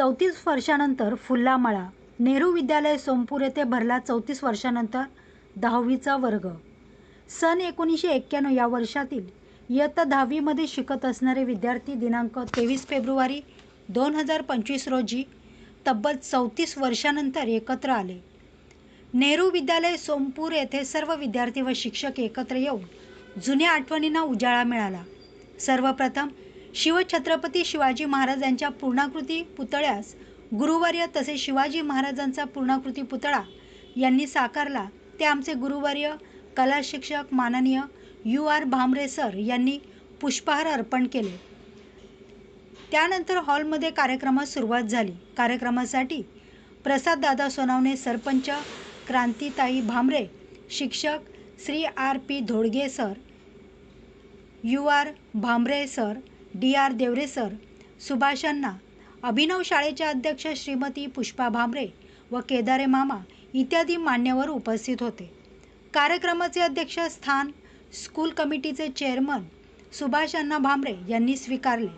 चौतीस वर्षानंतर फुल्ला मळा नेहरू विद्यालय सोमपूर येथे भरला चौतीस वर्षानंतर दहावीचा वर्ग. सन एकोणीसशे एक्क्याण्णव या वर्षातील इयत्ता दहावीमध्ये शिकत असणारे विद्यार्थी दिनांक तेवीस फेब्रुवारी दोन हजार पंचवीस रोजी तब्बल चौतीस वर्षानंतर एकत्र आले. नेहरू विद्यालय सोमपूर येथे सर्व विद्यार्थी व शिक्षक एकत्र येऊन जुन्या आठवणींना उजाळा मिळाला. सर्वप्रथम शिवछत्रपती शिवाजी महाराजांच्या पूर्णाकृती पुतळ्यास गुरुवर्य तसेच शिवाजी महाराजांचा पूर्णाकृती पुतळा यांनी साकारला. ते आमचे गुरुवर्य कला शिक्षक माननीय यू आर भामरे सर यांनी पुष्पहार अर्पण केले. त्यानंतर हॉलमध्ये कार्यक्रमास सुरुवात झाली. कार्यक्रमासाठी प्रसाददादा सोनावणे सरपंच क्रांतीताई भामरे शिक्षक Shri R P Dhodge sir U R Bhamre sir D R Devre sir सुभाषांना Abhinav शाळेच्या अध्यक्ष श्रीमती पुष्पा भामरे व केदारे मामा इत्यादी मान्यवर उपस्थित होते. कार्यक्रमाचे अध्यक्ष स्थान स्कूल कमिटीचे चेअरमन सुभाष अण्णा भामरे यांनी स्वीकारले.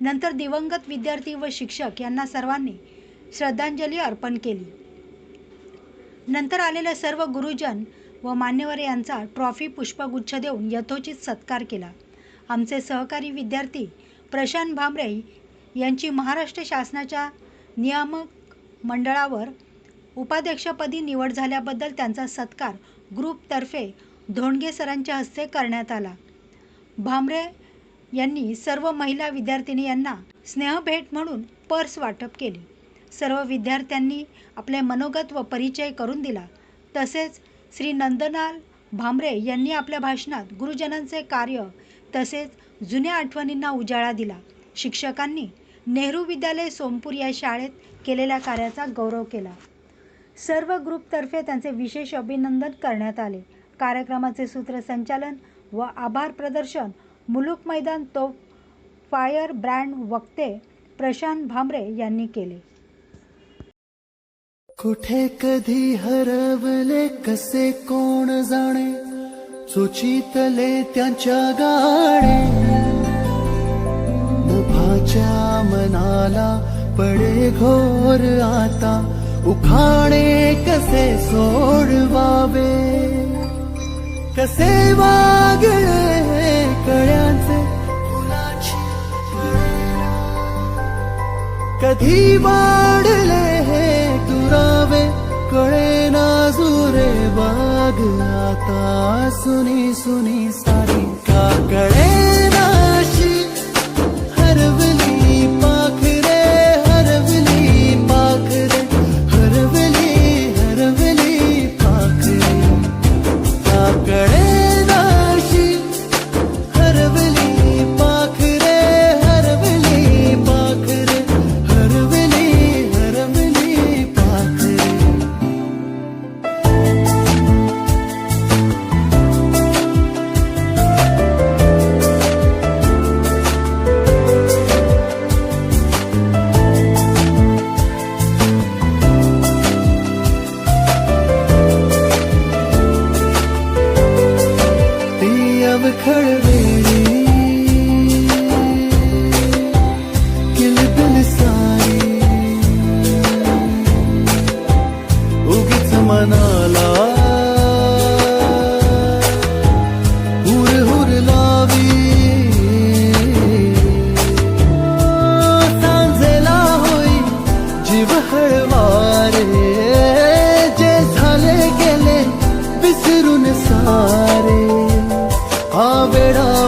नंतर दिवंगत विद्यार्थी व शिक्षक यांना सर्वांनी श्रद्धांजली अर्पण केली. नंतर आलेले सर्व गुरुजन व मान्यवर यांचा ट्रॉफी पुष्पगुच्छ देऊन यथोचित सत्कार केला. आमचे सहकारी विद्यार्थी प्रशांत भामरे यांची महाराष्ट्र शासनाच्या नियामक मंडळावर उपाध्यक्षपदी निवड झाल्याबद्दल त्यांचा सत्कार ग्रुपतर्फे धोंडगे सरांच्या हस्ते करण्यात आला. भांबरे यांनी सर्व महिला विद्यार्थिनी यांना स्नेहभेट म्हणून पर्स वाटप केली. सर्व विद्यार्थ्यांनी आपले मनोगत व परिचय करून दिला. तसेच श्री नंदलाल भांबरे यांनी आपल्या भाषणात गुरुजनांचे कार्य तसेच जुन्या आठवणींना उजाळा दिला. शिक्षकांनी नेहरू विद्यालय सोमपूर या शाळेत केलेल्या कार्याचा गौरव केला. सर्व ग्रुपतर्फे त्यांचे विशेष अभिनंदन करण्यात आले. कार्यक्रमाचे सूत्रसंचालन व आभार प्रदर्शन मुलुक मैदान तो फायर ब्रँड वक्ते प्रशांत भामरे यांनी केले. कुठे कधी हरवले कसे कोण जाणे? सुचितले त्यांच्या गाणे नभाच्या मनाला पडे घोर आता. उखाणे कसे सोडवावे? कसे वागळे कळ्यांचे? कधी वाढले हे दुरावे? कळे ना वा सुनी सुनी सारी का कळे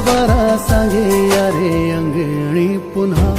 बरा सांगे अरे अंगणी पुन्हा